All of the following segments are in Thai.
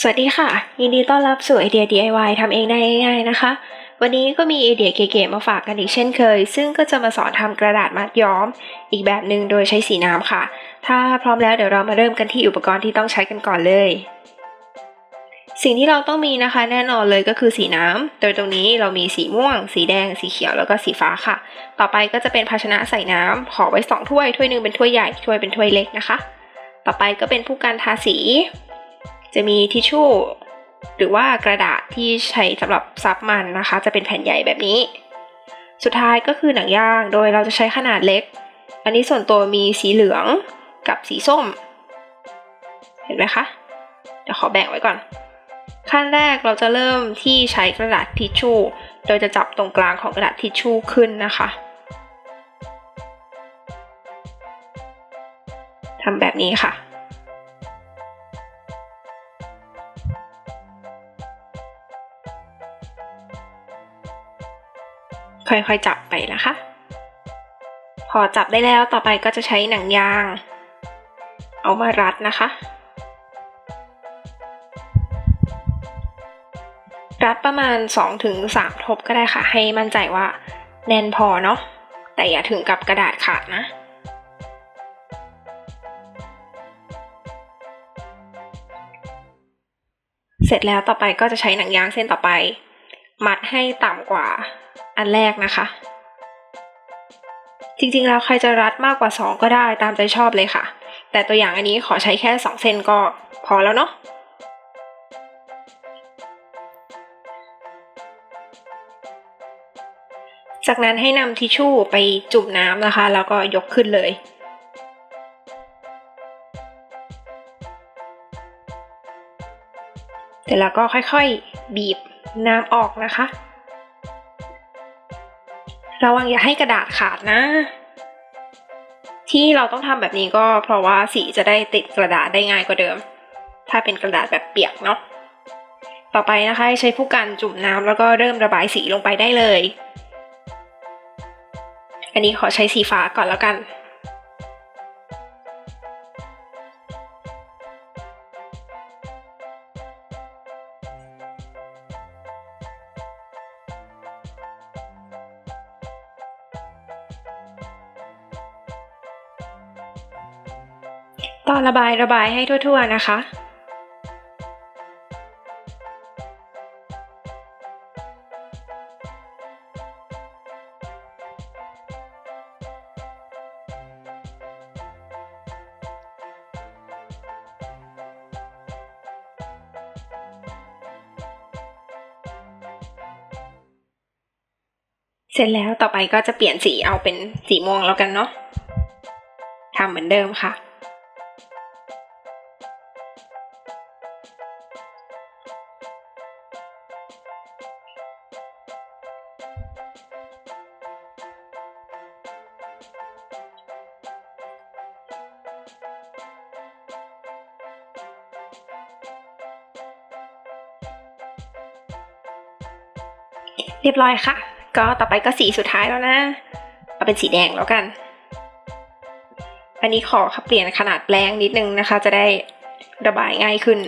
สวัสดีค่ะ ยินดีต้อนรับสู่ไอเดีย DIY ทำเองได้ง่ายๆนะคะ วันนี้ก็มีไอเดียเก๋ๆมาฝากกันอีกเช่นเคย ซึ่งก็จะมาสอนทำกระดาษมัดย้อม อีกแบบหนึ่งโดยใช้สีน้ำค่ะ ถ้าพร้อมแล้วเดี๋ยวเรามาเริ่มกันที่อุปกรณ์ที่ต้องใช้กันก่อนเลย สิ่งที่เราต้องมีนะคะแน่นอนเลยก็คือสีน้ำโดยตรงนี้เรามีสีม่วง สีแดง สีเขียวแล้วก็สีฟ้าค่ะ ต่อไปก็จะเป็นภาชนะใส่น้ำขอไว้สองถ้วยถ้วยหนึ่งเป็นถ้วยใหญ่ถ้วยเป็นถ้วยเล็กนะคะ ต่อไปก็เป็นผู้กันทาสี จะมีทิชชู่หรือว่ากระดาษที่ใช้สำหรับซับมันนะคะ จะเป็นแผ่นใหญ่แบบนี้ สุดท้ายก็คือหนังยางโดยเราจะใช้ขนาดเล็ก อันนี้ส่วนตัวมีสีเหลืองกับสีส้ม เห็นไหมคะเดี๋ยวขอแบ่งไว้ก่อน ขั้นแรกเราจะเริ่มที่ใช้กระดาษทิชชู่โดยจะจับตรงกลางของกระดาษทิชชู่ขึ้นนะคะทำแบบนี้ค่ะ ค่อยๆจับไปนะคะ พอจับได้แล้วต่อไปก็จะใช้หนังยาง เอามารัดนะคะ รัดประมาณ 2-3 ทบก็ได้ค่ะ ให้มั่นใจว่าแน่นพอเนาะแต่อย่าถึงกับกระดาษขาดนะเสร็จแล้วต่อไปก็จะใช้หนังยางเส้นต่อไป มัดให้ต่ำกว่า อันแรกนะคะ จริงๆแล้วใครจะรัดมากกว่า 2 ก็ได้ตามใจชอบเลยค่ะ แต่ตัวอย่างอันนี้ขอใช้แค่ 2 เส้นก็พอแล้วเนาะจากนั้นให้นำทิชชู่ไปจุ่มน้ำนะคะ แล้วก็ยกขึ้นเลย เสร็จแล้วก็ค่อยๆ บีบน้ำออกนะคะ ระวังอย่าให้กระดาษขาดนะ ที่เราต้องทำแบบนี้ก็เพราะว่าสีจะได้ติดกระดาษได้ง่ายกว่าเดิม ถ้าเป็นกระดาษแบบเปียกเนาะต่อไปนะคะใช้ผู้กันจุ่มน้ำแล้วก็เริ่มระบายสีลงไปได้เลย อันนี้ขอใช้สีฟ้าก่อนแล้วกัน ตอนระบายระบายให้ทั่วๆนะคะ เสร็จแล้วต่อไปก็จะเปลี่ยนสีเอาเป็นสีม่วงแล้วกันเนาะทำเหมือนเดิมค่ะ เรียบร้อยค่ะ ก็ต่อไปก็สีสุดท้ายแล้วนะ เอาเป็นสีแดงแล้วกัน อันนี้ขอค่ะเปลี่ยนขนาดแปลงนิดนึงนะคะ จะได้ระบายง่ายขึ้น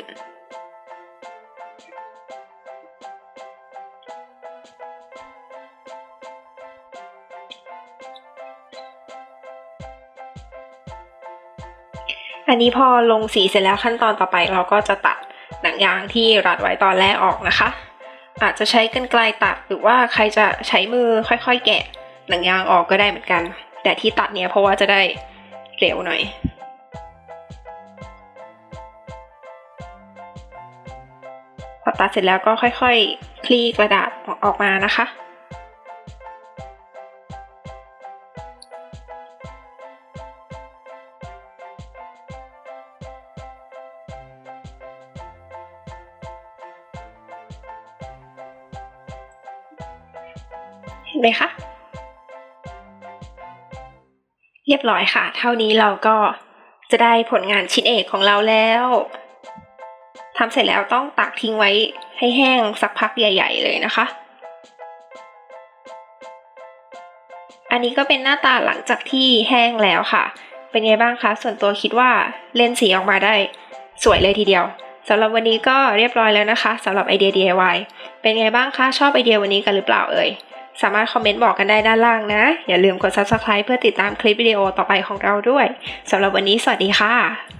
อันนี้พอลงสีเสร็จแล้วขั้นตอนต่อไปเราก็จะตัดหนังยางที่รัดไว้ตอนแรกออกนะคะ อาจจะใช้กรรไกรตัดหรือว่าใครจะใช้มือค่อยๆ แกะหนังยางออกก็ได้เหมือนกัน แต่ที่ตัดเนี่ยเพราะว่าจะได้เร็วหน่อยพอตัดเสร็จแล้วก็ค่อยๆ คลี่กระดาษออกมานะคะ เห็นไหมคะ เรียบร้อยค่ะ เท่านี้เราก็จะได้ผลงานชิ้นเอกของเราแล้วทำเสร็จแล้วต้องตากทิ้งไว้ให้แห้งสักพักใหญ่ ๆ เลยนะคะ อันนี้ก็เป็นหน้าตาหลังจากที่แห้งแล้วค่ะ เป็นไงบ้างคะ ส่วนตัวคิดว่าเล่นสีออกมาได้สวยเลยทีเดียวสำหรับวันนี้ก็เรียบร้อยแล้วนะคะสำหรับไอเดีย DIY เป็นไงบ้างคะ ชอบไอเดียวันนี้กันหรือเปล่าเอ่ย สามารถคอมเมนต์บอกกันได้ด้านล่างนะ อย่าลืมกด subscribe เพื่อติดตามคลิปวิดีโอต่อไปของเราด้วยสำหรับวันนี้สวัสดีค่ะ